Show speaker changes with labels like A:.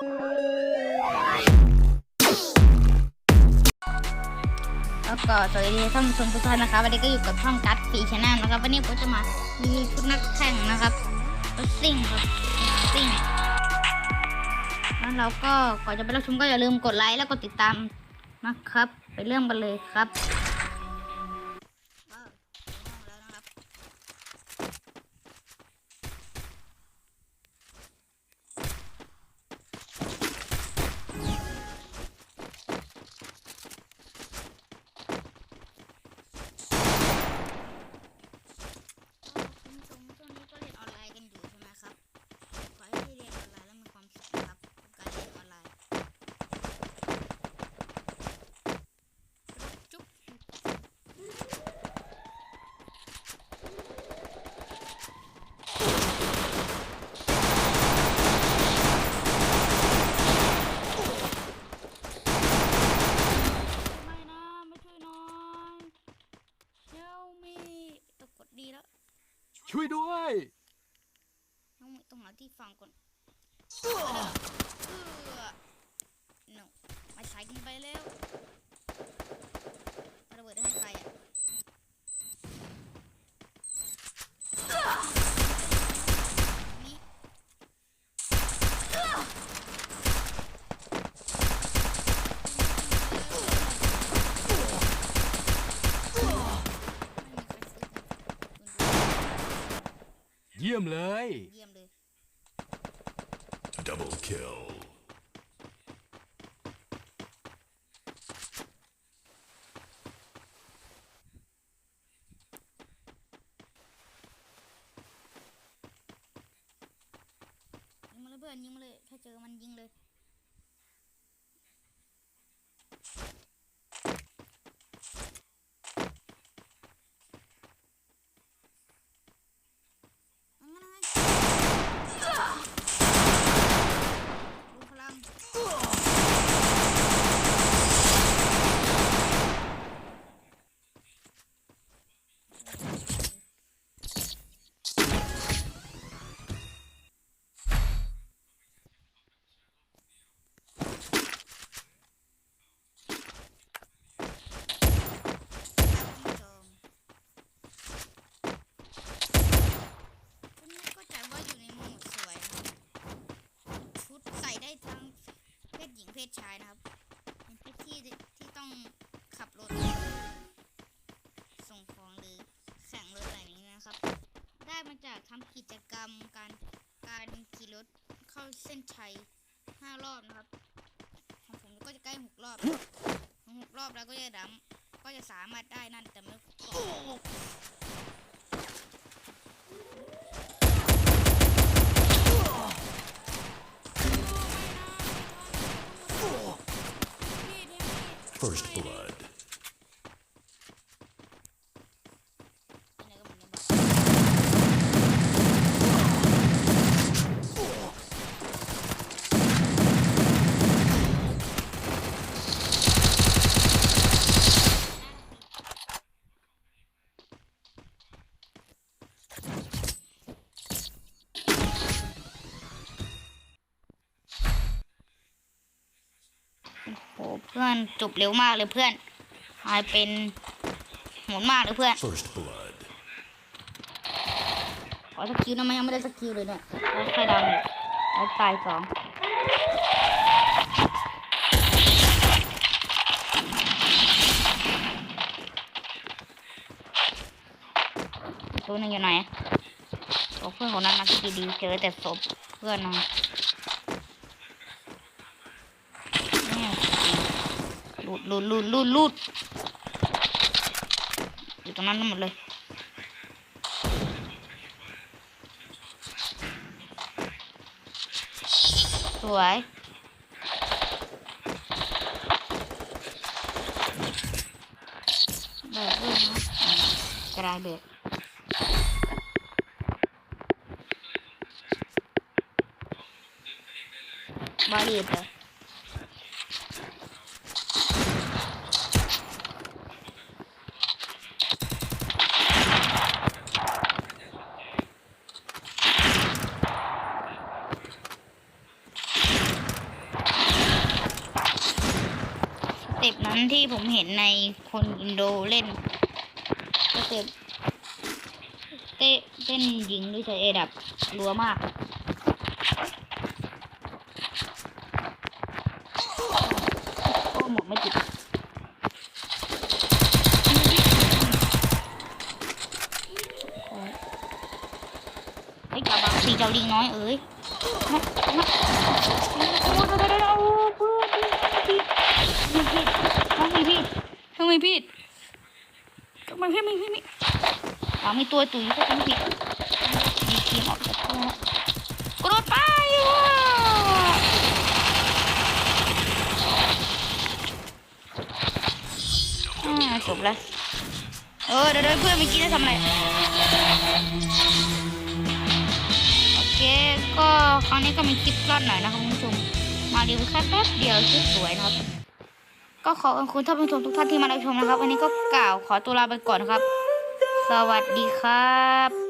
A: แล้วก็สวัสดีท่านผู้ชมทุกท่านนะครับวันนี้ก็อยู่กับช่องกัดปีชนะนะครับวันนี้ผมจะมามีชุดนักแข่งนะครับรถซิ่งครับซิ่งแล้วเราก็ก่อนจะไปรับชมก็อย่าลืมกดไลค์แล้วกดติดตามนะครับ ไปเริ่มกันเลยครับว้าวแล้วนะครับ คุณผู้ชมช่วงนี้ก็เรียนออนไลน์กันอยู่ใช่ไหมครับขอให้ได้เรียนออนไลน์แล้วมีความสุขนะครับกับการเรียนออนไลน์จุ๊บไม่นะ ไม่ช่วยหน่อยเดี๋ยวมีตกกดดีแล้ว
B: ช่วยด้วย
A: ต้องต้องหาที่ฟังก่อนเออ no มาใช้กันไปแล้วระเบิดให้ใครอะนี่ไม่มีใครซื้อกัน
B: เยี่ยมเลย
A: เยี่ยมเลย
C: Double kill.
A: ยิงมาเลยเพื่อนยิงมาเลย ถ้าเจอมันยิงเลยเอางั้นเอางั้นดูพลังท่านผู้ชมคุณนี่ก็จัดว่าอยู่ในโหมดสวยนะครับชุดใส่ได้ทั้งเพศหญิงเพศชายนะครับเป็นเพศที่ที่ต้องขับรถ ส่งของหรือแข่งรถอะไรอย่างนี้นะครับ ได้มาจา กิจกรรมการการขี่รถเข้าเส้นชัยห้ารอบนะครับ ของผมก็จะใกล้หกรอบของหกรอบแล้วก็จะดำก็จะสามารถได้นั่นแต่ไม่ก่อ
C: First blood.
A: ไปไหนกันหมดเนี่ยบอก โอ้เพื่อนจบเร็วมากเลยเพื่อนหายเป็นโหดมากเลยเพื่อน
C: First blood.
A: ขอสกิลนะมันยังไม่ได้สกิลเลยเนี่ยแล้วใครดาวเนี่ยแล้วตายสองตัวหนึงอยู่ไหนโอ้เพื่อนคนนั้นมาสกิลดีเจอแต่ศพเพื่อนนะเนี่ย ลูดลูดลูดลูดลูดอยู่ตรงนั้นหมดเลยสวยเบิดด้วยนะอืมกระดาษเบิดบาลีด เหรอที่ผมเห็นในคนอินโดเล่นก็เต็มเต้เต้นยิงด้วยใช้เอดับรัวมากโอ้หมดไม่ติดไอ้กระบังสีเจ้าลิงน้อยเอ้ยโอ้โอ้เพื่อนพี่ทำไมผิดทำไมผิดทำไมผิดทำไมผิดไมผิดอ่ามีตัวตุ๋ยก็ทำผิดมีทีมออกจากตัวแล้วกระโดดไปว้าอ่าจบแล้ว เออเดี๋ยวเพื่อนเมื่อกี้จะทำอะไร โอเค ก็ครั้งนี้ก็มีคลิปสั้นหน่อยนะครับคุณผู้ชม มารีวิวแค่แป๊บเดียวชุดสวยนะครับ ก็ขอบคุณท่านผู้ชมทุกท่านที่มารับชมนะครับ วันนี้ก็กล่าวขอตัวลาไปก่อนครับ สวัสดีครับ